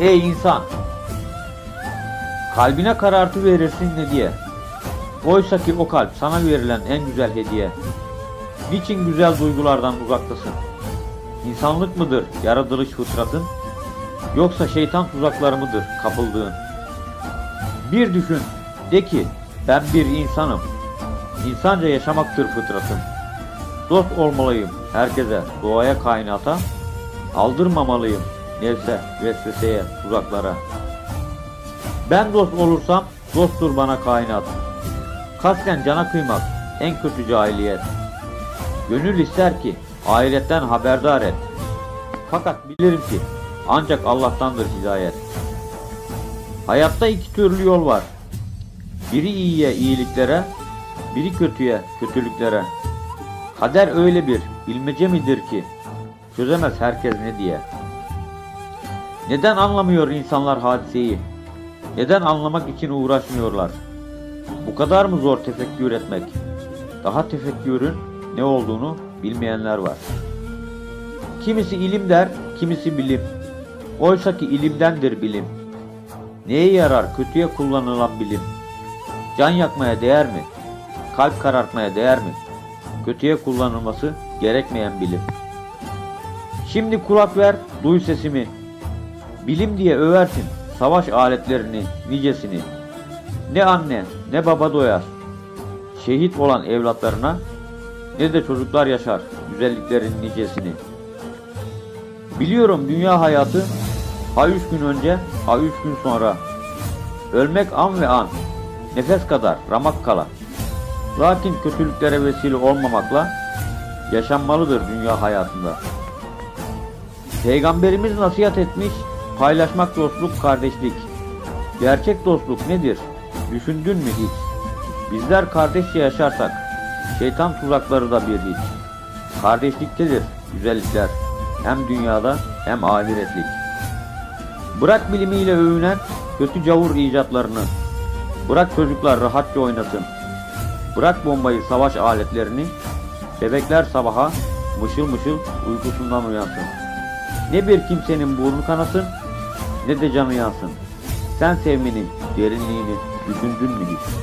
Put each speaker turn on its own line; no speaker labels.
Ey insan! Kalbine karartı verirsin ne diye. Oysa ki o kalp sana verilen en güzel hediye. Niçin güzel duygulardan uzaktasın? İnsanlık mıdır yaratılış fıtratın? Yoksa şeytan tuzakları mıdır kapıldığın? Bir düşün, de ki ben bir insanım. İnsanca yaşamaktır fıtratım. Dost olmalıyım herkese, doğaya, kainata. Aldırmamalıyım nefse, vesveseye, tuzaklara. Ben dost olursam dosttur bana kainat. Kasten cana kıymak en kötü cahiliyet. Gönül ister ki ahiretten haberdar et. Fakat bilirim ki ancak Allah'tandır hidayet. Hayatta iki türlü yol var. Biri iyiye iyiliklere, biri kötüye kötülüklere. Kader öyle bir bilmece midir ki çözemez herkes ne diye. Neden anlamıyor insanlar hadiseyi? Neden anlamak için uğraşmıyorlar? Bu kadar mı zor tefekkür etmek? Daha tefekkürün ne olduğunu bilmeyenler var. Kimisi ilim der, kimisi bilim. Oysa ki ilimdendir bilim. Neye yarar kötüye kullanılan bilim? Can yakmaya değer mi? Kalp karartmaya değer mi? Kötüye kullanılması gerekmeyen bilim. Şimdi kulak ver, duy sesimi. Bilim diye översin savaş aletlerini, nicesini. Ne anne ne baba doyar. Şehit olan evlatlarına ne de çocuklar yaşar güzelliklerin nicesini. Biliyorum dünya hayatı ha üç gün önce ha üç gün sonra. Ölmek an ve an, nefes kadar ramak kala. Lakin kötülüklere vesile olmamakla yaşanmalıdır dünya hayatında. Peygamberimiz nasihat etmiş, paylaşmak dostluk, kardeşlik. Gerçek dostluk nedir? Düşündün mü hiç? Bizler kardeşçe yaşarsak, şeytan tuzakları da bir hiç. Kardeşliktedir güzellikler, hem dünyada hem ahiretlik. Bırak bilimiyle övünen kötü cavur icatlarını. Bırak çocuklar rahatça oynasın. Bırak bombayı savaş aletlerini. Bebekler sabaha mışıl mışıl uykusundan uyansın. Ne bir kimsenin burnu kanasın ne de canı yansın. Sen sevmenin derinliğini düşündün mü hiç?